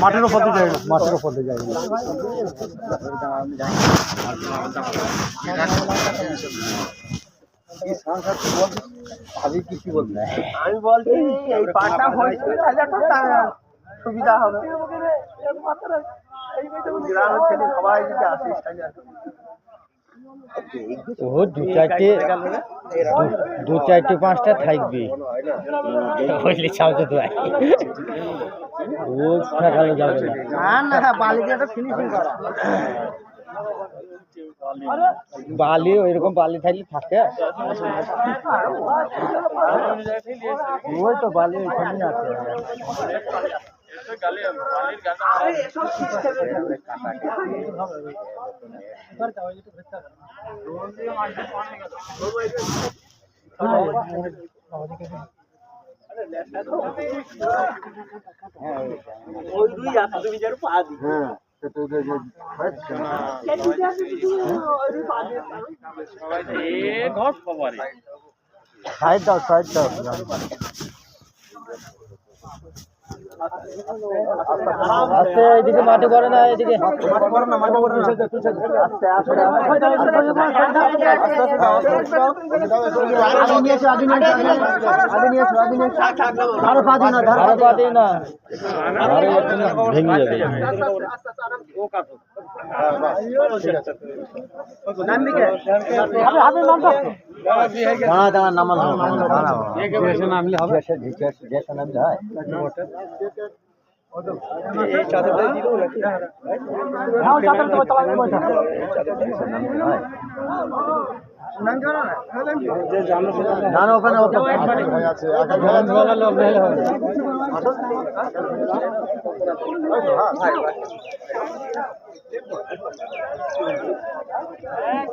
মাঠের উপর দিয়ে না, মাঠের উপর দিয়ে না। আমি কিছু বলতে আমি বলছি এই পাটা হয়েছে তাহলে তা- সুবিধা হবে গ্রামের ছেলে সবাই যদি আসে তাহলে আর কি। ও দু চারটে দু- দু চারটে পাঁচটা থাকবে। বুঝলি চাওছে তো ও ঠেকানো যাবে না। না না বালি দিয়ে ফিনিশিং করা বালি ওইরকম বালি থাকলে থাকে। ওই তো বালি ওইখানে আছে। ওই দুই আছে তুমি যার হ্যাঁ দাও সাইড দাও আস্তে এদিকে মাটি করে না এদিকে ধারে পা দিই না ধারে একটু ভেঙে যাবে দাঁড়া দাঁড়া নামান দাঁড়া নামলে হবে নামলে হয়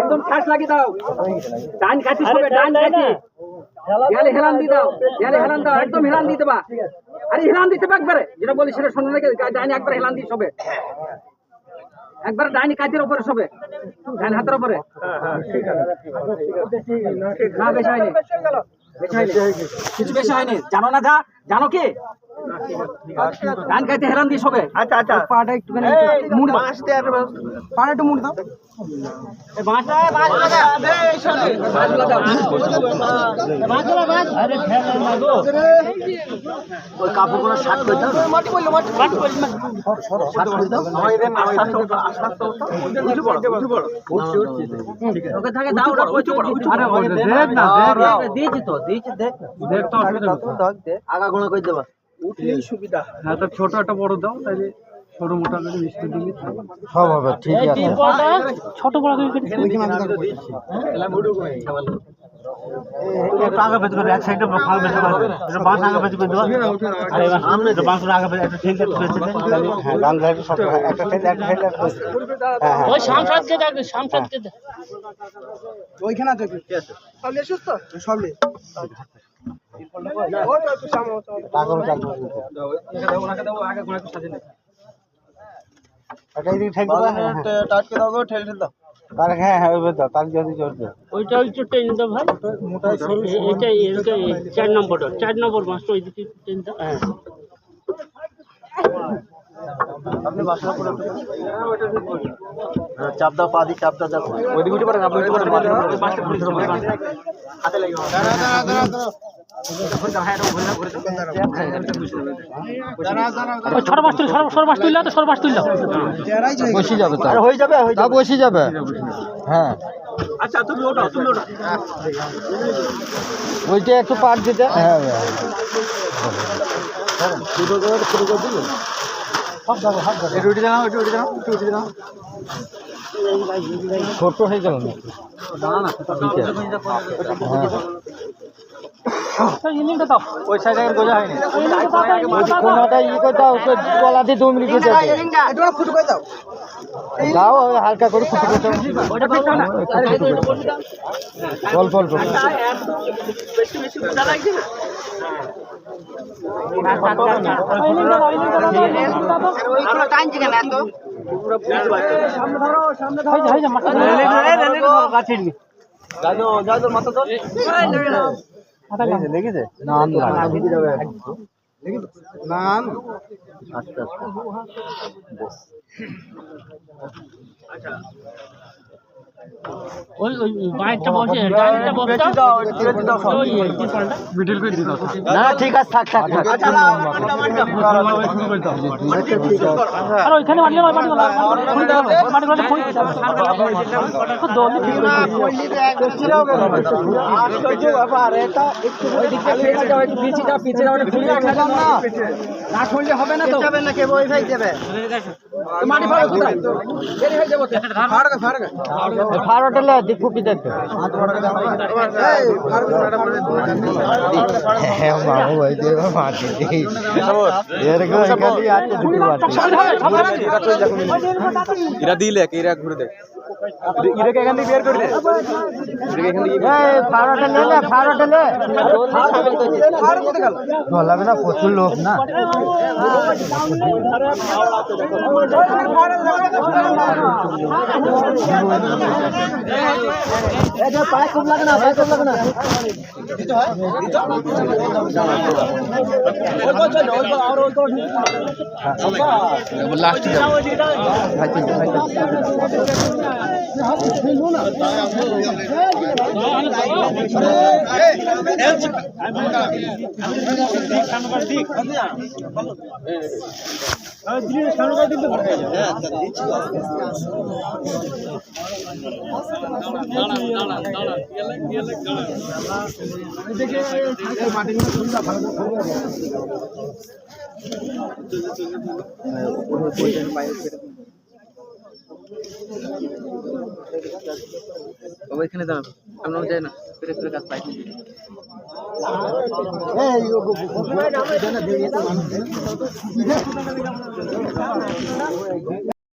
একদম খাস লাগি দাও। ডান কাটি সবে ডান কাটি গেলে হেলান দি দাও গেলে হেলান দাও একদম হেলান দিতে বা আরে হেলান দিতে একবারে। যেটা বলি সেটা শোনো নাকি ডাইনি একবার হেলান দি সবে। একবার ডাইনি কাজের উপরে সবে ডাইন হাতের উপরে। না, বেশি হয়নি। বেশি হয়নি। কিছু বেশি হয়নি। জানো না যা? জানো কি? ডান কাইতে হেলান দি সবে। আচ্ছা আচ্ছা। পাটা একটুখানি মুড় দাও। পাটা একটু মুড় দাও। এই বাঁশটা বাঁশগুলো দাও বাঁশগুলো দাও বাঁশগুলো বাঁশ আরে ফেলে না গো। ওই কাপড়গুলো শার্ট করে দাও। মাটি বলল মাটি মাটি বলল শার্ট করে দাও। ওকে থাকে দাও ওটা উঠে পড়ো আরে দেখ না দেখ দিয়েছি তো দিয়েছি দেখ দেখ তো আগা গোনা কই দেবা। উঠলেই সুবিধা হ্যাঁ। তো ছোট একটা বড় দাও তাহলে ছোট মোটা করে মিষ্টি দিলে সব হবে। ঠিক আছে। ছোট বড় করে একটু আগে করে এক সাইডে ফাল বেঁচে পারবে এটা বাঁশ আগে পেতে করে দেবো। আরে এবার সামনে তো বাঁশগুলো আগে পেতে একটা ঠেল একটু হ্যাঁ ডান সাইডে সব একটা ঠেল একটা ঠেল হ্যাঁ হ্যাঁ। ওই শামসাদকে দেখ শামসাদকে দেখ ওইখানে আছে। সব নিয়ে সুস্থ সব নিয়ে। টাটকে দাও গো ঠেল ঠেল দাও তার হ্যাঁ হ্যাঁ ওইভাবে দাও তার যদি চলবে ওইটা একটু টেনে দাও ভাই এ- এটা এটা এই চার নম্বরটা চার নম্বর মাছটা ওই দিকে টেনে দাও হ্যাঁ আপনি বাসা করে চাপ দাও পা দি চাপ দাও দাও ওইদিকে উঠে পড়েন আপনি উঠে পড়েন মাছটা ঘুরে ধরো হাতে লাগে দাঁড়া দাঁড়া দাঁড়া বসে যাবে তা হয়ে যাবে তা বসে যাবে? হ্যাঁ। আচ্ছা তুমি ওটা তুমি ওটা। ওইটা একটু পাট দিতে। হ্যাঁ রুটি দাও রুটি দাও রুটি দাও ছোট হয়ে গেল না ওই সাইডে গোজা হয়নি। কোনটা ই করে দাও তো গলা দিয়ে দু মিনিট দিয়ে দাও দাও হালকা করে ফুটে করে দাও ওটা দাও না অল্প অল্প বেশি বেশি বোঝা লাগছে না আমরা টাইম থেকে না তো পুরো বুঝতে পারছি সামনে ধরো। সামনে ধরো মাথা লেগেছে নাম নাম আচ্ছা আচ্ছা। ওই ওই বাইকটা বসে এই তিরপালটা মিডিল করে দিতে না ঠিক আছে থাক থাক আর ওইখানে মারলে মাটি খুঁড়ে দাও ওই মাটি খুঁড়ে দোলে ঠিক পিছিয়ে যাও পিছিয়ে যাও ঘুরে রাখা না না খুললে হবে না তো যাবে না কে বই ভাই দেবে মাটি ফাড়ো কোথায় দেরি হয়ে যাবে দিকুপি দেখতে হ্যাঁ মামু ভাই যে মাটি এরকম খালি আছে দুটো মাটি এরা দিলে এরা ঘুরে দেখ এরা এখান থেকে বের করে দে এই ফারোটেলে বললাম না প্রচুর লোক না। পায়ে খুব লাগে না পায়ে খুব লাগে না সাংবাদিক সাংবাদিক ভালো ওইখানে দাঁড়ান আমরা যাই না ফিরে ফিরে কাজ পাই।